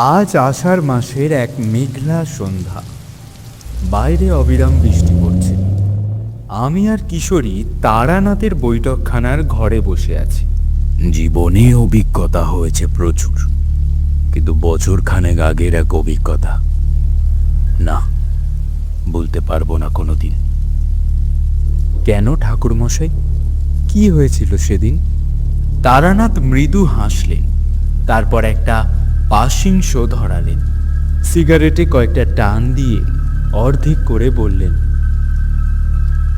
আজ আষাঢ় মাসের এক মেঘলা সন্ধ্যা। বাইরে অবিরাম বৃষ্টি পড়ছে। আমি আর কিশোরী তারানাথের বৈঠকখানার ঘরে বসে আছি। জীবনে অভিজ্ঞতা হয়েছে প্রচুর কিন্তু বছর খানেক আগের এক অভিজ্ঞতা। না বলতে পারব না কোনোদিন। কেন ঠাকুরমশাই? কি হয়েছিল সেদিন? তারানাথ মৃদু হাসলেন তারপর একটা শো ধরালেন। সিগারেটে কয়েকটা টান দিয়ে অর্ধেক করে বললেন,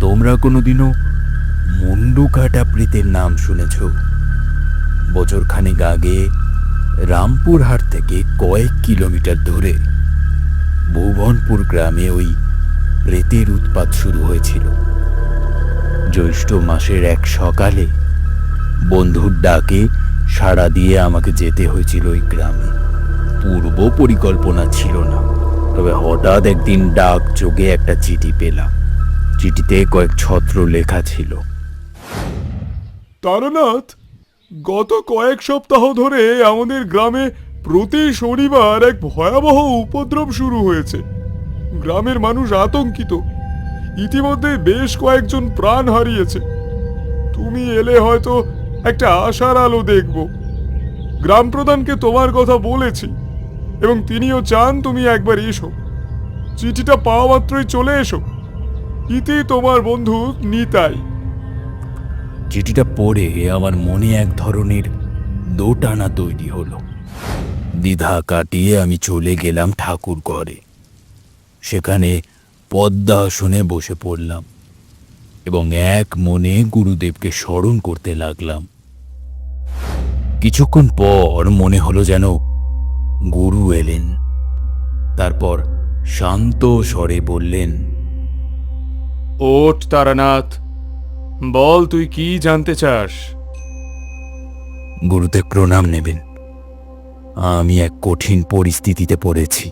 তোমরা কোনোদিনও মুন্ডু কাটা প্রীতের নাম শুনেছ। বছর খানেক আগে রামপুরহাট থেকে কয়েক কিলোমিটার দূরে ভুবনপুর গ্রামে ওই প্রেতের উৎপাত শুরু হয়েছিল। জ্যৈষ্ঠ মাসের এক সকালে বন্ধুর ডাকে সাড়া দিয়ে আমাকে যেতে হয়েছিল ওই গ্রামে। পূর্ব পরিকল্পনা ছিল না। তবে হঠাৎ একদিন ডাক যোগে একটা চিঠি পেলাম। চিঠিতে কয়েক ছত্র লেখা ছিল। তারানাথ, গত কয়েক সপ্তাহ ধরে আমাদের গ্রামে প্রতি শনিবার এক ভয়াবহ উপদ্রব শুরু হয়েছে। গ্রামের মানুষ আতঙ্কিত। ইতিমধ্যে বেশ কয়েকজন প্রাণ হারিয়েছে। তুমি এলে হয়তো একটা আশার আলো দেখব। গ্রাম প্রধানকে তোমার কথা বলেছি। এবং তিনিও চান তুমি একবার এসো। চিঠিটা পাওয়া মাত্রই চলে এসো। ইতি তোমার বন্ধু নিতাই। চিঠিটা পড়ে আমার মনে এক ধরনের দোটানা তৈরি হলো। দ্বিধা কাটিয়ে আমি চলে গেলাম ঠাকুর ঘরে। সেখানে পদ্মা আসনে বসে পড়লাম এবং এক মনে গুরুদেবকে স্মরণ করতে লাগলাম। কিছুক্ষণ পর মনে হলো যেন গুরু এলেন। তারপর শান্ত স্বরে বললেন ওঠ তারানাথ বল তুই কি জানতে চাস? গুরুদেব প্রণাম নেবেন। আমি এক কঠিন পরিস্থিতিতে পড়েছি।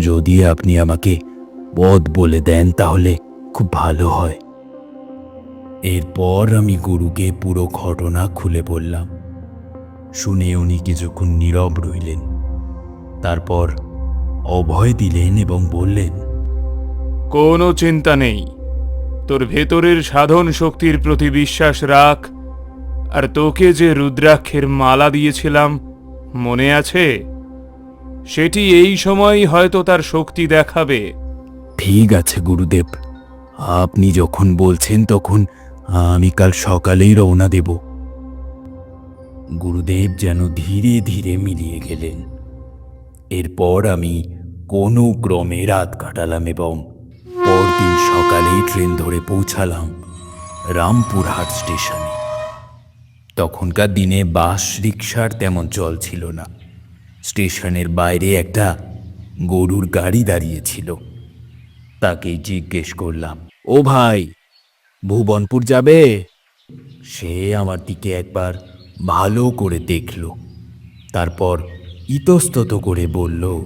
যদি আপনি আমাকে পথ বলে দেন তাহলে খুব ভালো হয়। এরপর আমি গুরুকে পুরো ঘটনা খুলে বললাম। শুনে উনি কিছুক্ষণ নীরব রইলেন। তারপর অভয় দিলেন এবং বললেন কোনো চিন্তা নেই। তোর ভেতরের সাধন শক্তির প্রতি বিশ্বাস রাখ। আর তোকে যে রুদ্রাক্ষের মালা দিয়েছিলাম মনে আছে? সেটি এই সময় হয়তো তার শক্তি দেখাবে। ঠিক আছে গুরুদেব। আপনি যখন বলছেন তখন আমি কাল সকালেই রওনা দেব। গুরুদেব যেন ধীরে ধীরে মিলিয়ে গেলেন। এরপর আমি কোনো ক্রমে রাত কাটালাম এবং পরদিন সকালেই ট্রেন ধরে পৌঁছালাম রামপুরহাট স্টেশনে। তখনকার দিনে বাস রিক্সার তেমন চল ছিল না। স্টেশনের বাইরে একটা গরুর গাড়ি দাঁড়িয়েছিল তাকে জিজ্ঞেস করলাম, ও ভাই, ভুবনপুর যাবে? সে আমার দিকে একবার ভালো করে দেখল। তারপর ইতস্তত করে বলল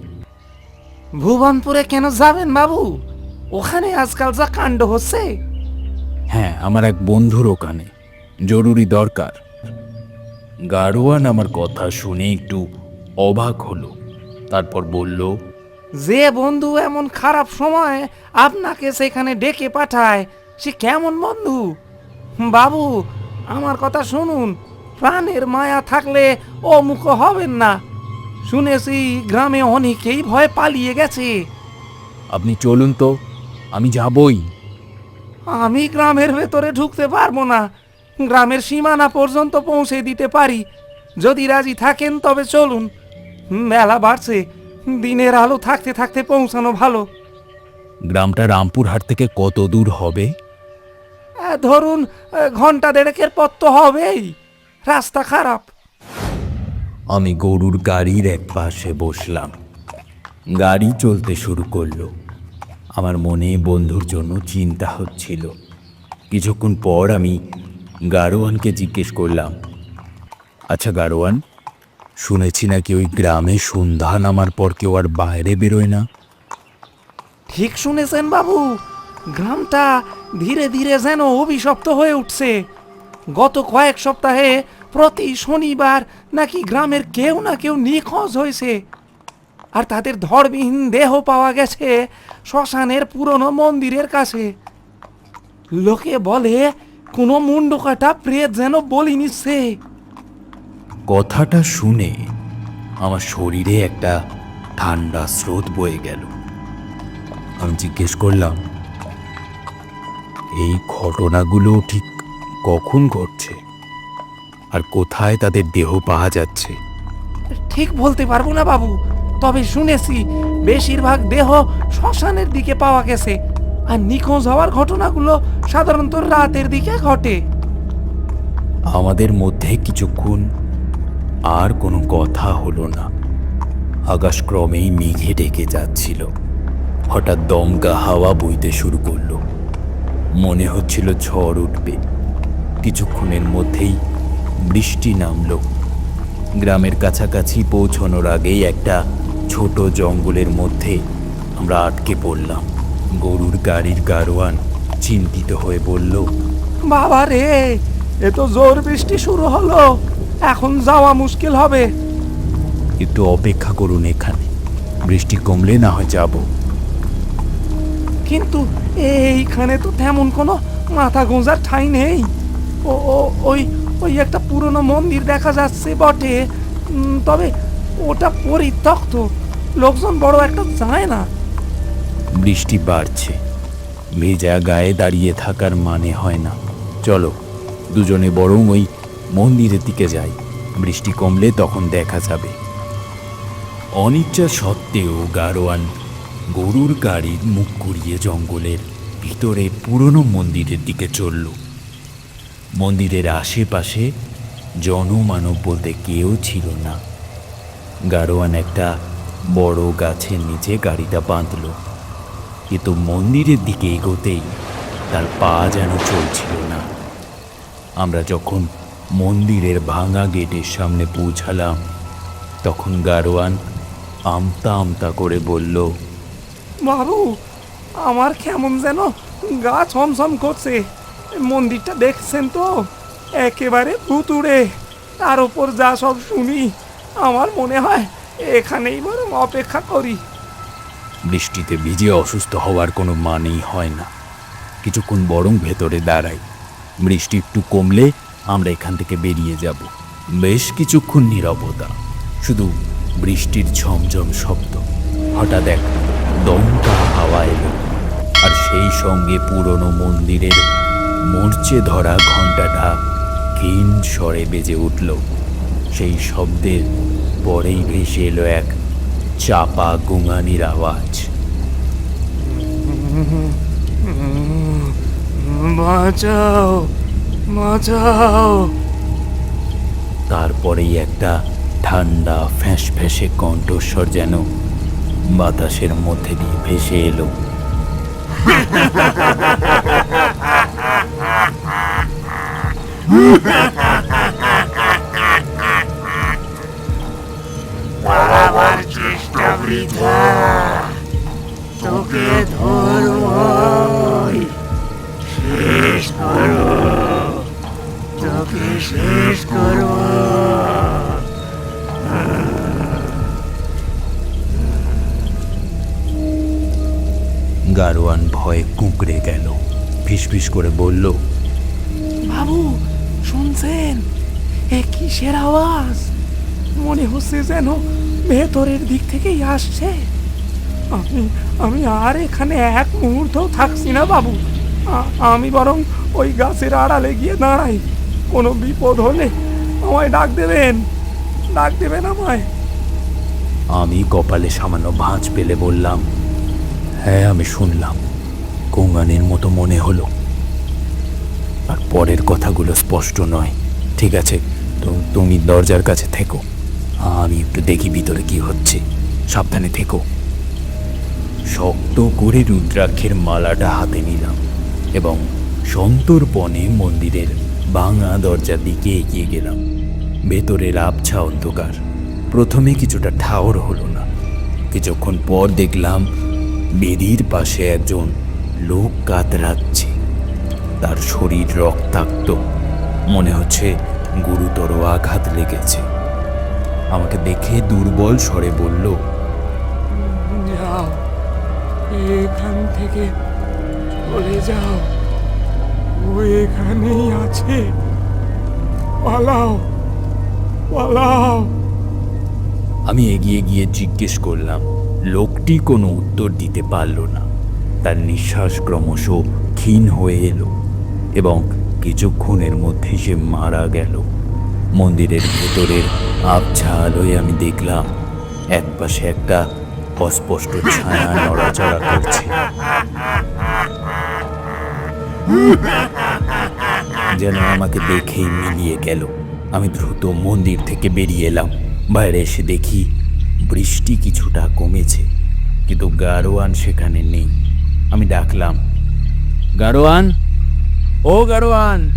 ভুবনপুরে কেন যাবেন বাবু? ওখানে আজকাল যা কাণ্ড হচ্ছে। হ্যাঁ আমার এক বন্ধুর ওখানে। জরুরি দরকার। গাড়োয়ান আমার কথা শুনে একটু অবাক হলো। তারপর বলল যে বন্ধু এমন খারাপ সময় আপনাকে সেখানে ডেকে পাঠায় সে কেমন বন্ধু? বাবু আমার কথা শুনুন। প্রাণের মায়া থাকলে অমুখ হবেন না। শুনেছি গ্রামে অনেকেই ভয় পালিয়ে গেছে। আপনি চলুন তো আমি যাবই। আমি গ্রামের ভেতরে ঢুকতে পারব না। গ্রামের সীমানা পর্যন্ত পৌঁছে দিতে পারি। যদি রাজি থাকেন তবে চলুন। মেলা বাড়ছে দিনের আলো থাকতে থাকতে পৌঁছানো ভালো। গ্রামটা রামপুরহাট থেকে কত দূর হবে? ধরুন ঘণ্টা দেড়েকের পথ তো হবেই। রাস্তা খারাপ। আমি গরুর গাড়ির এক পাশে বসলাম। গাড়ি চলতে শুরু করল। আমার মনে বন্ধুর জন্য চিন্তা হচ্ছিল। কিছুক্ষণ পর আমি গারোয়ানকে জিজ্ঞেস করলাম আচ্ছা গারোয়ান শুনেছি নাকি ওই গ্রামে সন্ধ্যা নামার পর কেউ আর বাইরে বেরোয় না? ঠিক শুনেছেন বাবু। গ্রামটা ধীরে ধীরে যেন অভিশপ্ত হয়ে উঠছে। গত কয়েক সপ্তাহে প্রতি শনিবার নাকি গ্রামের কেউ না কেউ নিখোঁজ হয়েছে। আর তাদের ধড়বিহীন দেহ পাওয়া গেছে শ্মশানের পুরনো মন্দিরের কাছে। লোকে বলে, কোনো মুন্ড কাটা প্রেত যেন বলি নিচ্ছে। কথাটা শুনে আমার শরীরে একটা ঠান্ডা স্রোত বয়ে গেল। আমি জিজ্ঞেস করলাম, এই ঘটনাগুলো ঠিক কখন ঘটছে? আর কোথায় তাদের দেহ পাওয়া যাচ্ছে? ঠিক বলতে পারব না বাবু তবে শুনেছি বেশিরভাগ দেহ শ্মশানের দিকে পাওয়া গেছে আর নিখোঁজ হওয়ার ঘটনাগুলো সাধারণত রাতের দিকে ঘটে। আমাদের মধ্যে কিছুক্ষণ আর কোনো কথা হলো না। আকাশ ক্রমেই মেঘে ডেকে যাচ্ছিল। হঠাৎ দমকা হাওয়া বইতে শুরু করল। মনে হচ্ছিল ঝড় উঠবে। কিছুক্ষণের মধ্যেই বৃষ্টি নামলো। গ্রামের কাছাকাছি পৌঁছানোর আগেই একটা ছোট জঙ্গলের মধ্যে আমরা আটকে পড়লাম। গরুর গাড়ির গারোয়ান চিন্তিত হয়ে বলল বাবা রে এ তো জোর বৃষ্টি শুরু হলো। এখন যাওয়া মুশকিল হবে। একটু অপেক্ষা করুন এখানে। বৃষ্টি কমলে না হয় যাব। কিন্তু এইখানে তো তেমন কোনো মাথা গোঁজার ঠাঁই নেই। ও, ও- ওই ওই একটা পুরনো মন্দির দেখা যাচ্ছে বটে। তবে ওটা পরিত্যক্ত। লোকজন বড় একটা যায় না। বৃষ্টি বাড়ছে। ভেজা গায়ে দাঁড়িয়ে থাকার মানে হয় না। চলো, দুজনে বরং ওই মন্দিরের দিকে যাই। বৃষ্টি কমলে তখন দেখা যাবে। অনিচ্ছা সত্ত্বেও গারোয়ান গরুর গাড়ির মুখ ঘুরিয়ে জঙ্গলের ভিতরে পুরনো মন্দিরের দিকে চলল। মন্দিরের আশেপাশে জনমানব বলতে কেউ ছিল না। গারোয়ান একটা বড় গাছের নিচে গাড়িটা বাঁধল। কিন্তু মন্দিরের দিকে এগোতেই তার পা যেন চলছিল না। আমরা যখন মন্দিরের ভাঙা গেটের সামনে পৌঁছালাম, তখন গারোয়ান আমতা আমতা করে বলল, বাবু, আমার কেমন যেন গা ছমছম করছে। মন্দিরটা দেখছেন তো? একেবারে ভুতুড়ে। তার উপর যা সব শুনি, আমার মনে হয় এখানেই বরং অপেক্ষা করি। বৃষ্টিতে ভিজে অসুস্থ হওয়ার কোনো মানেই হয় না। কিছুক্ষণ বরং ভেতরে দাঁড়াই। বৃষ্টি একটু কমলে আমরা এখান থেকে বেরিয়ে যাব। বেশ কিছুক্ষণ নীরবতা, শুধু বৃষ্টির ঝমঝম শব্দ। হঠাৎ এক দমকা হাওয়া এলো, আর সেই সঙ্গে পুরনো মন্দিরের মরচে ধরা ঘণ্টাটা ক্ষীণ স্বরে বেজে উঠল। সেই শব্দের পরেই ভেসে এলো এক চাপা গুঙানির আওয়াজ। বাঁচাও বাঁচাও। তারপরেই একটা ঠান্ডা ফ্যাঁস ফ্যাঁসে কণ্ঠস্বর যেন বাতাসের মধ্যে দিয়ে ভেসে এলো। পালাবার চেষ্টা বৃথা তোকে ধরবই শেষ করো তোকে শেষ করব গারোয়ান ভয়ে কুঁকড়ে গেল। ফিসফিস করে বলল, বাবু শুনছেন? এ কিসের আওয়াজ? মনে হচ্ছে যেন ভেতরের দিক থেকেই আসছে। আমি আমি আর এখানে এক মুহূর্তও থাকছি না, বাবু। আমি বরং ওই গাছের আড়ালে গিয়ে দাঁড়াই। কোনো বিপদ হলে আমায় ডাক দেবেন। ডাক দেবেন আমায়। আমি কপালে সামান্য ভাঁজ পেলে বললাম হ্যাঁ আমি শুনলাম। কোঙ্গানির মতো মনে হলো। আর পরের কথাগুলো স্পষ্ট নয়। ঠিক আছে, তো তুমি দরজার কাছে থেকো। আমি একটু দেখি ভিতরে কি হচ্ছে। সাবধানে থেকো। শক্ত করে রুদ্রাক্ষের মালাটা হাতে নিলাম এবং সন্তর্পণে মন্দিরের ভাঙা দরজার দিকে এগিয়ে গেলাম। ভেতরের আবছা অন্ধকার। প্রথমে কিছুটা ঠাওর হলো না। কিছুক্ষণ পর দেখলাম বেদির পাশে একজন লোক কাতরাচ্ছে। তার শরীর রক্তাক্ত। মনে হচ্ছে গুরুতর আঘাত লেগেছে। আমাকে দেখে দুর্বল স্বরে বলল এখান থেকে চলে যাও। ও এখানেই আছে। পালাও পালাও। আমি এগিয়ে গিয়ে জিজ্ঞেস করলাম লোকটি কোনো উত্তর দিতে পারল না। তার নিঃশ্বাস ক্রমশ ক্ষীণ হয়ে এলো। এবং কিছুক্ষণের মধ্যে সে মারা গেল। মন্দিরের ভেতরের আবছা আলোয় আমি দেখলাম একপাশে একটা অস্পষ্ট ছায়া নড়াচড়া করছে। যেন আমাকে দেখেই মিলিয়ে গেল। আমি দ্রুত মন্দির থেকে বেরিয়ে এলাম। বাইরে এসে দেখি বৃষ্টি কিছুটা কমেছে, কিন্তু গারোয়ান সেখানে নেই। আমি ডাকলাম, গারোয়ান ও গারোয়ান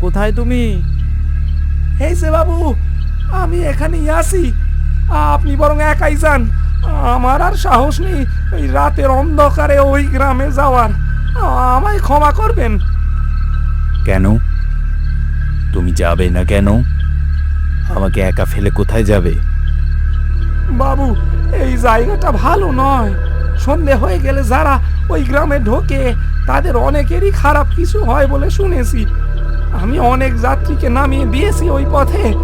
কোথায় তুমি? এই যে বাবু আমি এখানেই আসি আপনি বরং একাই যান। আমার আর সাহস নেই ওই রাতের অন্ধকারে ওই গ্রামে যাওয়ার। আমায় ক্ষমা করবেন। কেন? তুমি যাবে না কেন? আমাকে একা ফেলে কোথায় যাবে? বাবু এই জায়গাটা ভালো নয়। সন্ধে হয়ে গেলে যারা ওই গ্রামে ঢোকে তাদের অনেকেরই খারাপ কিছু হয় বলে শুনেছি। আমি অনেক যাত্রীকে নামিয়ে দিয়েছি ওই পথে।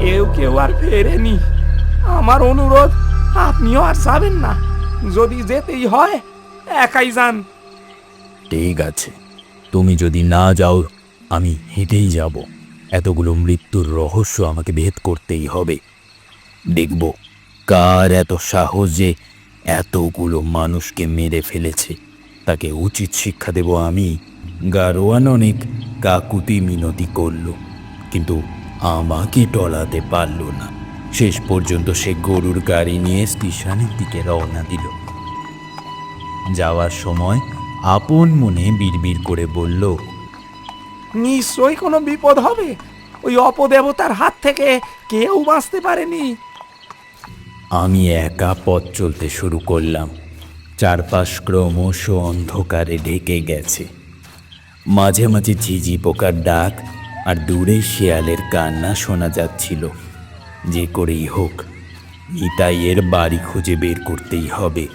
কেউ কেউ আর ফেরেনি। আমার অনুরোধ, আপনিও আর যাবেন না। যদি যেতেই হয়, একাই যান। ঠিক আছে। তুমি যদি না যাও, আমি হেঁটেই যাব। এতগুলো মৃত্যুর রহস্য আমাকে ভেদ করতেই হবে। দেখব কার এত সাহস যে এতগুলো মানুষকে মেরে ফেলেছে। তাকে উচিত শিক্ষা দেব আমি। গারোয়ান অনেক কাকুতি মিনতি করল কিন্তু আমাকে টলাতে পারল না। শেষ পর্যন্ত সে গরুর গাড়ি নিয়ে স্টেশনের দিকে রওনা দিল। যাওয়ার সময় আপন মনে বিড়বিড় করে বলল নিশ্চয়ই কোনো বিপদ হবে। ওই অপদেবতার হাত থেকে কেউ বাঁচতে পারেনি। আমি একা পথ চলতে শুরু করলাম। চারপাশ ক্রমশ অন্ধকারে ঢেকে গেছে। মাঝে মাঝে ঝিঝি পোকার ডাক আর দূরে শেয়ালের কান্না শোনা যাচ্ছিল। যে করেই হোক নিতাইয়ের বাড়ি খুঁজে বের করতেই হবে।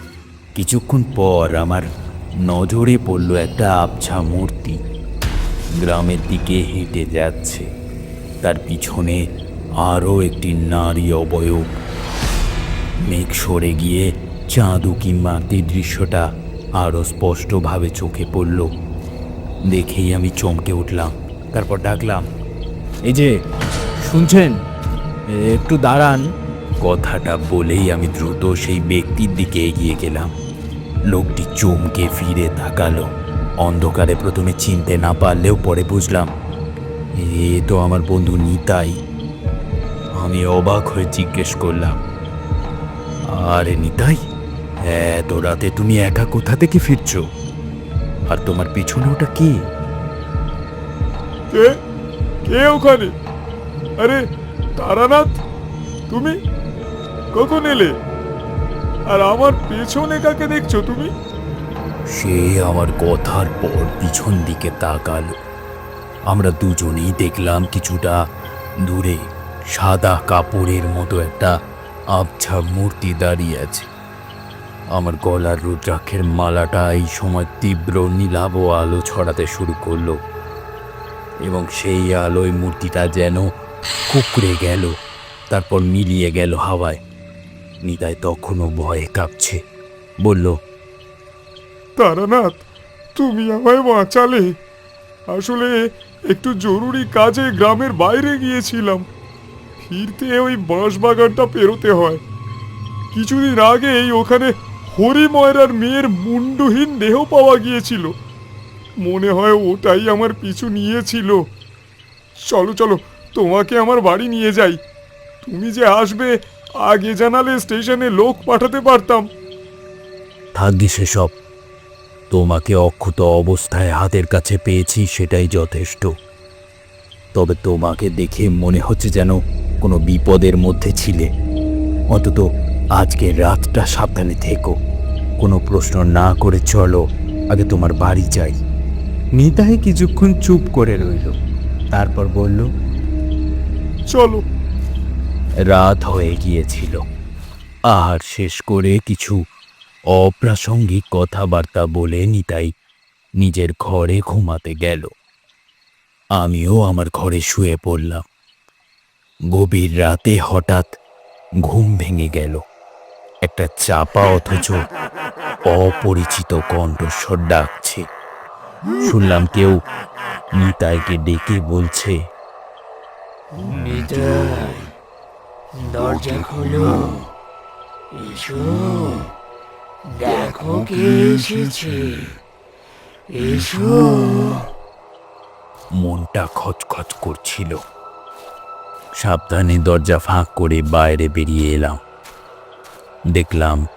কিছুক্ষণ পর আমার নজরে পড়ল একটা আবছা মূর্তি। গ্রামের দিকে হেঁটে যাচ্ছে। তার পিছনে আরও একটি নারী অবয়ব। মেঘ সরে গিয়ে চাঁদ কিংবা দৃশ্যটা আরও স্পষ্টভাবে চোখে পড়ল। দেখেই আমি চমকে উঠলাম, তারপর ডাকলাম, এই যে, শুনছেন? একটু দাঁড়ান। কথাটা বলেই আমি দ্রুত সেই ব্যক্তির দিকে এগিয়ে গেলাম। লোকটি চমকে ফিরে তাকালো। অন্ধকারে প্রথমে চিনতে না পারলেও পরে বুঝলাম, এ তো আমার বন্ধু নিতাই। আমি অবাক হয়ে জিজ্ঞেস করলাম, আরে নিতাই? এত রাতে তুমি একা কোথা থেকে ফিরছো? আর তোমার পিছনে ওটা কি? কে? কে ওখানে? আরে তারানাথ তুমি? কখন এলে? আর আমার পেছনে কাকে দেখছ তুমি? সে আমার কথার পর পিছন দিকে তাকালো। আমরা দুজনেই দেখলাম কিছুটা দূরে সাদা কাপড়ের মতো একটা আবছা মূর্তি দাঁড়িয়ে আছে। আমার গলার রুদ্রাক্ষের মালাটা এই সময় তীব্র নীলাভ আলো ছড়াতে শুরু করল এবং সেই আলোয় মূর্তিটা যেন কুকড়ে গেল, তারপর মিলিয়ে গেল হাওয়ায়। নিতাই তখনও ভয়ে কাঁপছে, বলল, তারানাথ, তুমি আমায় বাঁচালে। আসলে একটু জরুরি কাজে গ্রামের বাইরে গিয়েছিলাম। ফিরতে ওই বাঁশ বাগানটা পেরোতে হয়। কিছুদিন আগেই ওখানে হরিময়রার মেয়ের মুন্ডহীন দেহ পাওয়া গিয়েছিল। মনে হয় ওটাই আমার পিছু নিয়েছিল। চলো চলো, তোমাকে আমার বাড়ি নিয়ে যাই। তুমি যে আসবে, আগে জানালে স্টেশনে লোক পাঠাতে পারতাম। থাকবি সেসব তোমাকে অক্ষত অবস্থায় হাতের কাছে পেয়েছি, সেটাই যথেষ্ট। তবে তোমাকে দেখে মনে হচ্ছে যেন কোনো বিপদের মধ্যে ছিলে। অন্তত আজকে রাতটা সাবধানে থেকো। কোনো প্রশ্ন না করে চলো আগে তোমার বাড়ি যাই। নিতাই কিছুক্ষণ চুপ করে রইল। তারপর বলল চলো। রাত হয়ে গিয়েছিল। আর শেষ করে কিছু অপ্রাসঙ্গিক কথাবার্তা বলে নিতাই নিজের ঘরে ঘুমাতে গেল। আমিও আমার ঘরে শুয়ে পড়লাম। গভীর রাতে হঠাৎ ঘুম ভেঙে গেল। একটা চাপা অথচ অপরিচিত কণ্ঠস্বর ডাকছে। শুনলাম কেউ নিতাইকে ডেকে বলছে দরজা খোলো। এসো দেখো কে এসেছে। এসো। মনটা খচখচ করছিল। সাবধানে দরজা ফাঁক করে বাইরে বেরিয়ে এলাম। দেখলাম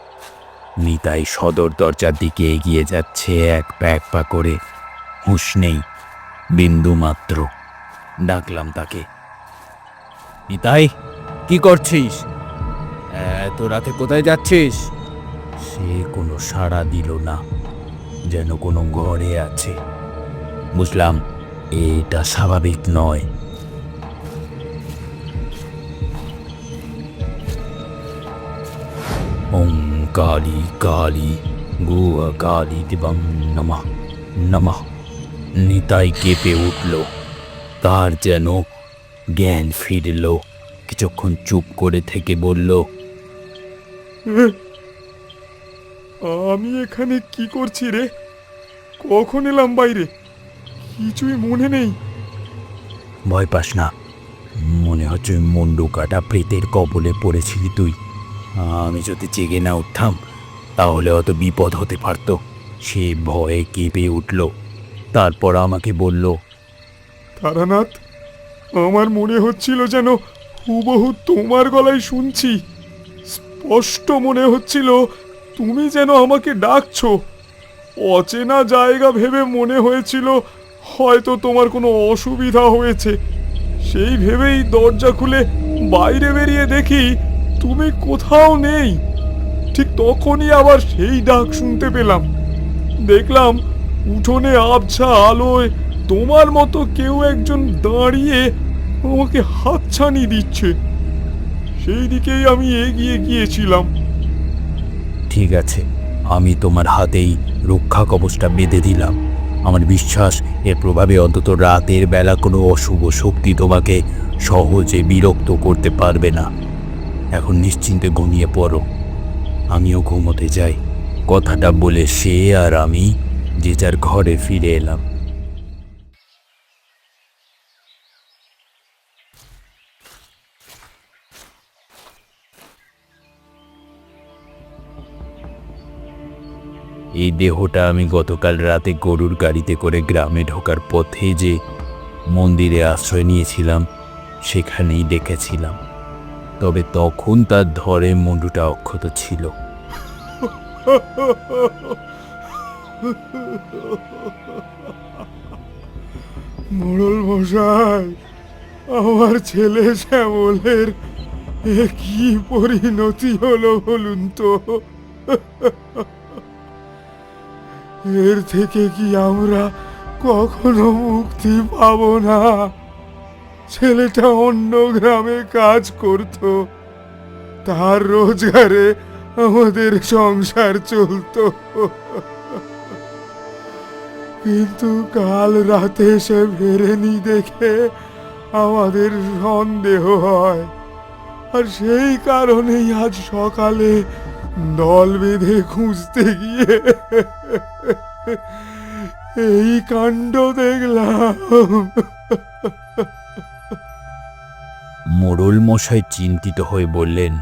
নিতাই সদর দরজার দিকে এগিয়ে যাচ্ছে এক পা এক পা করে। হুঁশ নেই, বিন্দু মাত্র। ডাকলাম তাকে। নিতাই, কি করছিস? এত রাতে কোথায় যাচ্ছিস? সে কোনো সাড়া দিল না, যেন কোনো ঘরে আছে। বুঝলাম, এটা স্বাভাবিক নয়। ওম কালী কালী গুয়া কালী দিবং নমঃ নমঃ নিতাই কেঁপে উঠল তার যেন জ্ঞান ফিরল কিছুক্ষণ চুপ করে থেকে বলল আমি এখানে কি করছি রে কখন এলাম বাইরে কিছুই মনে নেই ভয় পাস না মনে হচ্ছে মুন্ডু কাটা প্রেতের কবলে পড়েছিলি তুই আমি যদি জেগে না উঠতাম, তাহলে অত বিপদ হতে পারতো। সে ভয়ে কেঁপে উঠল। তারপর আমাকে বলল, তারানাথ, আমার মনে হচ্ছিল যেন হুবহু তোমার গলায় শুনছি। স্পষ্ট মনে হচ্ছিল তুমি যেন আমাকে ডাকছো। অচেনা জায়গা ভেবে মনে হয়েছিল হয়তো তোমার কোনো অসুবিধা হয়েছে। সেই ভেবেই দরজা খুলে বাইরে বেরিয়ে দেখি তুমি কোথাও নেই। ঠিক তখনই আবার সেই ডাক শুনতে পেলাম। দেখলাম উঠোনে আবছা আলোয় তোমার মতো কেউ একজন দাঁড়িয়ে আমাকে হাতছানি দিচ্ছে। সেই দিকেই আমি এগিয়ে গিয়েছিলাম। ঠিক আছে, আমি তোমার হাতেই রক্ষা কবচটা বেঁধে দিলাম। আমার বিশ্বাস, এর প্রভাবে অন্তত রাতের বেলা কোনো অশুভ শক্তি তোমাকে সহজে বিরক্ত করতে পারবে না। এখন নিশ্চিন্তে ঘুমিয়ে পড়ো। আমিও ঘুমোতে যাই। কথাটা বলে সে আর আমি যে যার ঘরে ফিরে এলাম। এই দেহটা আমি গতকাল রাতে গরুর গাড়িতে করে গ্রামে ঢোকার পথে যে মন্দিরে আশ্রয় নিয়েছিলাম, সেখানেই দেখেছিলাম। তবে তখন তার ধরে মুন্ডুটা অক্ষত ছিল। মোড়ল মশাই, আমার ছেলে শ্যামলের কি পরিণতি হলো বলুন তো? এর থেকে কি আমরা কখনো মুক্তি পাবো না? ছেলেটা অন্য গ্রামে কাজ করত। তার রোজগারে আমাদের সংসার চলতো। কিন্তু কাল রাতে সে ফেরেনি দেখে আমাদের সন্দেহ হয়। আর সেই কারণেই আজ সকালে দল বেঁধে খুঁজতে গিয়ে এই কাণ্ড দেখলাম। মোড়ল মশাই চিন্তিত হয়ে বললেন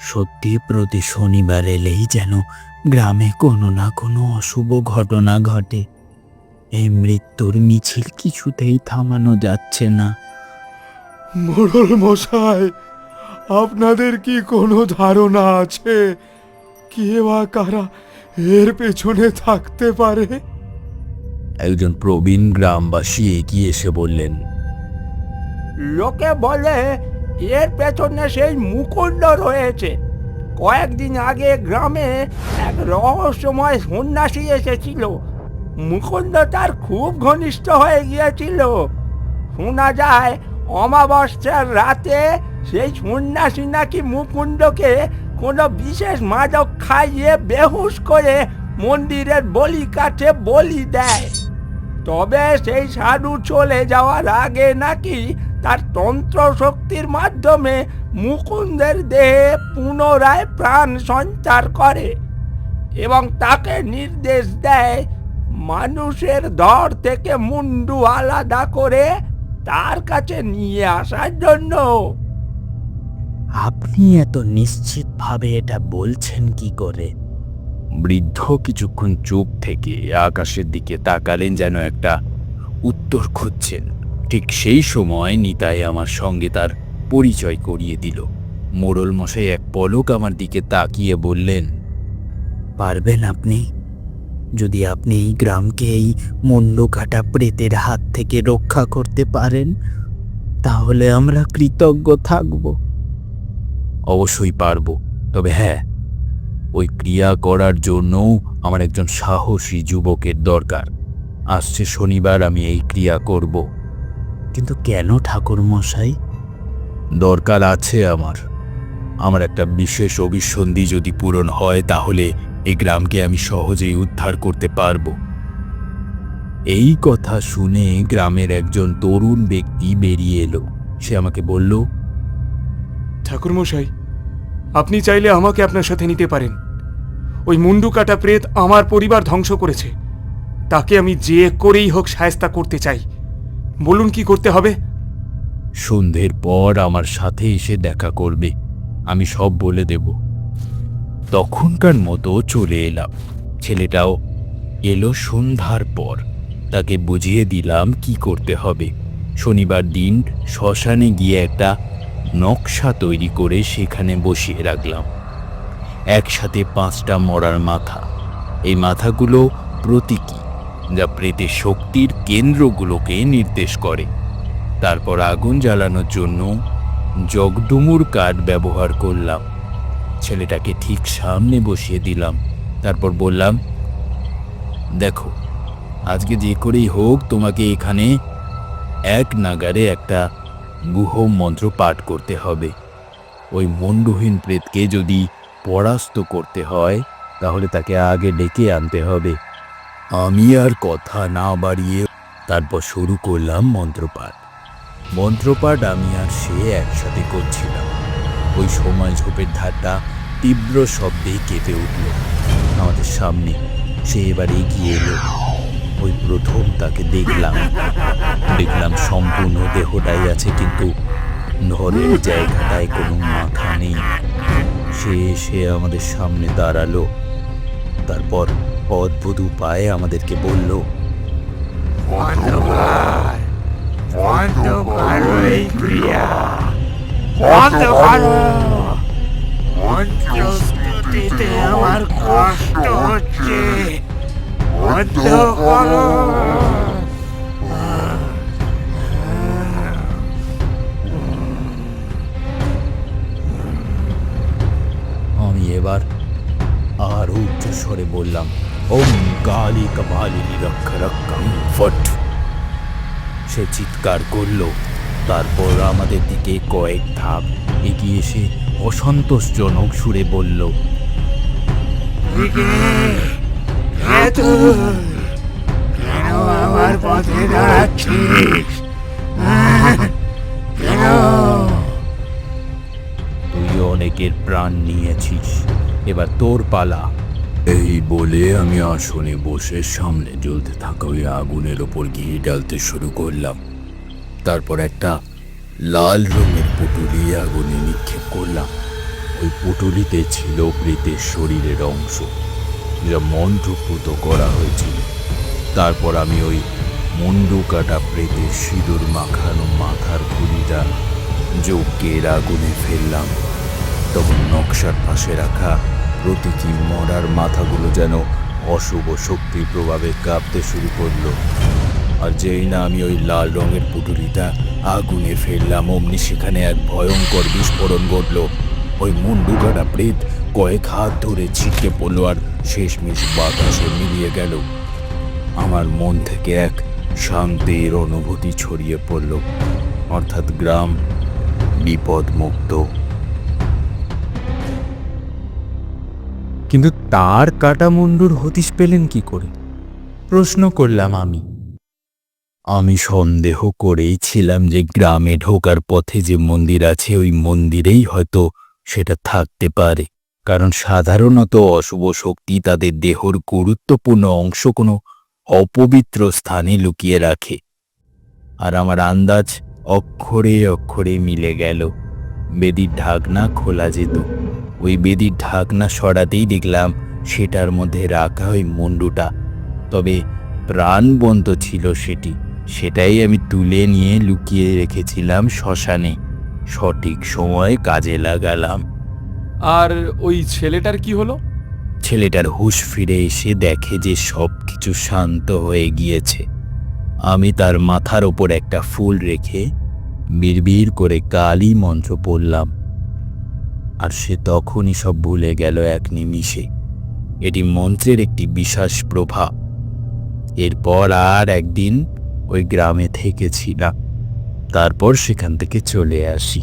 সত্যি প্রতি শনিবার এলেই যেন গ্রামে কোনো না কোনো অশুভ ঘটনা ঘটে। এই মৃত্যুর মিছিল কিছুতেই থামানো যাচ্ছে না। মোড়ল মশাই আপনাদের কি কোনো ধারণা আছে? কে বা কারা এর পেছনে থাকতে পারে? একজন প্রবীণ গ্রামবাসী এগিয়ে এসে বললেন লোকে বলে এর পেছনে সেই মুকুন্দ রয়েছে। কয়েকদিন আগে গ্রামে এক রহস্যময় সন্ন্যাসী এসেছিল। মুকুন্দ তার খুব ঘনিষ্ঠ হয়ে গিয়েছিল। শোনা যায়, অমাবস্যার রাতে সেই সন্ন্যাসী নাকি মুকুন্দকে কোনো বিশেষ মাদক খাইয়ে বেহুশ করে মন্দিরের বলি কাছে বলি দেয়। তবে সেই সাধু চলে যাওয়ার আগে নাকি তার তন্ত্র শক্তির মাধ্যমে মুকুন্দের দেহে পুনরায় প্রাণ সঞ্চার করে এবং তাকে নির্দেশ দেয় মানুষের ধর থেকে মুন্ডু আলাদা করে তার কাছে নিয়ে আসার জন্য। আপনি এত নিশ্চিতভাবে এটা বলছেন কি করে? বৃদ্ধ কিছুক্ষণ চুপ থেকে আকাশের দিকে তাকালেন যেন একটা উত্তর খুঁজছেন। ঠিক সেই সময় নিতাই আমার সঙ্গে তার পরিচয় করিয়ে দিল। মোড়ল মশাই এক পলক আমার দিকে তাকিয়ে বললেন পারবেন আপনি? যদি আপনি এই গ্রামকে এই মন্ডকাটা প্রেতের হাত থেকে রক্ষা করতে পারেন তাহলে আমরা কৃতজ্ঞ থাকব। অবশ্যই পারব তবে হ্যাঁ ওই ক্রিয়া করার জন্য আমার একজন সাহসী যুবকের দরকার। আসছে শনিবার আমি এই ক্রিয়া করব। কিন্তু কেন ঠাকুর মশাই দরকার আছে আমার। আমার একটা বিশেষ অভিসন্ধি যদি পূরণ হয় তাহলে এই গ্রামকে আমি সহজেই উদ্ধার করতে পারব। এই কথা শুনে গ্রামের একজন তরুণ ব্যক্তি বেরিয়ে এলো। সে আমাকে বলল ঠাকুরমশাই আপনি চাইলে আমাকে আপনার সাথে নিতে পারেন। ওই মুন্ডু কাটা প্রেত আমার পরিবার ধ্বংস করেছে। তাকে আমি যে করেই হোক সায়স্তা করতে চাই। বলুন কি করতে হবে? সন্ধ্যের পর আমার সাথে এসে দেখা করবে। আমি সব বলে দেব। তখনকার মতো চলে এলাম। ছেলেটাও এলো সন্ধ্যার পর। তাকে বুঝিয়ে দিলাম কি করতে হবে। শনিবার দিন শ্মশানে গিয়ে একটা নকশা তৈরি করে সেখানে বসিয়ে রাখলাম। একসাথে পাঁচটা মরার মাথা। এই মাথাগুলো প্রতীকী। যা প্রেতের শক্তির কেন্দ্রগুলোকে নির্দেশ করে। তারপর আগুন জ্বালানোর জন্য জগডুমুর কাঠ ব্যবহার করলাম। ছেলেটাকে ঠিক সামনে বসিয়ে দিলাম। তারপর বললাম, দেখো, আজকে যে করেই হোক, তোমাকে এখানে এক নাগারে একটা গুহ মন্ত্র পাঠ করতে হবে। ওই মণ্ডহীন প্রেতকে যদি পরাস্ত করতে হয়, তাহলে তাকে আগে ডেকে আনতে হবে। আমি আর কথা না বাড়িয়ে তারপর শুরু করলাম মন্ত্রপাঠ। মন্ত্রপাঠ আমি আর সে একসাথে করছিলাম। ওই সময় ঝোপের ধারটা তীব্র শব্দে কেঁপে উঠল। আমাদের সামনে সে এবার এগিয়ে এলো। ওই প্রথম তাকে দেখলাম। দেখলাম সম্পূর্ণ দেহটাই আছে কিন্তু ধরের জায়গাটায় কোনো মাথা নেই। সে এসে আমাদের সামনে দাঁড়াল। তারপর অদ্ভুত উপায়ে আমাদেরকে বলল আমার কষ্ট হচ্ছে। আমি এবার আর উচ্চ স্বরে বললাম ওম কালী কপালিনী রক্ষ রক্ষম ফট সে চিৎকার করল, তারপর আমাদের দিকে কয়েক ধাপ এগিয়ে এসে অসন্তোষজনক সুরে বলল আমার পথে দাঁড়াচ্ছিস তুই অনেকের প্রাণ নিয়েছিস, এবার তোর পালা। এই বলে আমি আসনে বসে সামনে জ্বলতে থাকা ওই আগুনের ওপর ঘি ডালতে শুরু করলাম। তারপর একটা লাল রঙের পুটুলি আগুনে নিক্ষেপ করলাম। ওই পুটুলিতে ছিল প্রেতের শরীরের অংশ। যা মন্ত্রপুত করা হয়েছিল। তারপর আমি ওই মুন্ডু কাটা প্রেতের সিঁদুর মাখানো মাথার খুলিটা যজ্ঞের আগুনে ফেললাম। তখন নকশার পাশে রাখা প্রতীকী মরার মাথাগুলো যেন অশুভ শক্তির প্রভাবে কাঁপতে শুরু করল। আর যেই না আমি ওই লাল রঙের পুটুলিটা আগুনে ফেললাম, অমনি সেখানে এক ভয়ঙ্কর বিস্ফোরণ ঘটল। ওই মুন্ডুকাটা প্রেত কয়েক হাত ধরে ছিটকে পড়ল আর শেষমেশ বাতাসে মিলিয়ে গেল। আমার মন থেকে এক শান্তির অনুভূতি ছড়িয়ে পড়ল। অর্থাৎ গ্রাম বিপদমুক্ত। কিন্তু তার কাটা মুন্ডুর হদিশ পেলেন কি করে? প্রশ্ন করলাম আমি। আমি সন্দেহ করেই ছিলাম যে গ্রামে ঢোকার পথে যে মন্দির আছে, ওই মন্দিরেই হয়তো সেটা থাকতে পারে। কারণ সাধারণত অশুভ শক্তি তাদের দেহর গুরুত্বপূর্ণ অংশ কোনো অপবিত্র স্থানে লুকিয়ে রাখে। আর আমার আন্দাজ অক্ষরে অক্ষরে মিলে গেল। বেদির ঢাকনা খোলা যেত। ওই বেদির ঢাকনা সরাতেই দেখলাম সেটার মধ্যে রাখা ওই মুন্ডুটা। তবে প্রাণবন্ত ছিল সেটি। সেটাই আমি তুলে নিয়ে লুকিয়ে রেখেছিলাম শ্মশানে। সঠিক সময় কাজে লাগালাম। আর ওই ছেলেটার কি হলো? ছেলেটার হুঁশ ফিরে এসে দেখে যে সব কিছু শান্ত হয়ে গিয়েছে। আমি তার মাথার ওপর একটা ফুল রেখে বিড়বিড় করে কালী মন্ত্র পড়লাম। আর সে তখনই সব ভুলে গেল এক নিমিষে। এটি মন্ত্রের একটি বিশ্বাস প্রভা। এরপর আর একদিন ওই গ্রামে থেকেছি না। তারপর সেখান থেকে চলে আসি।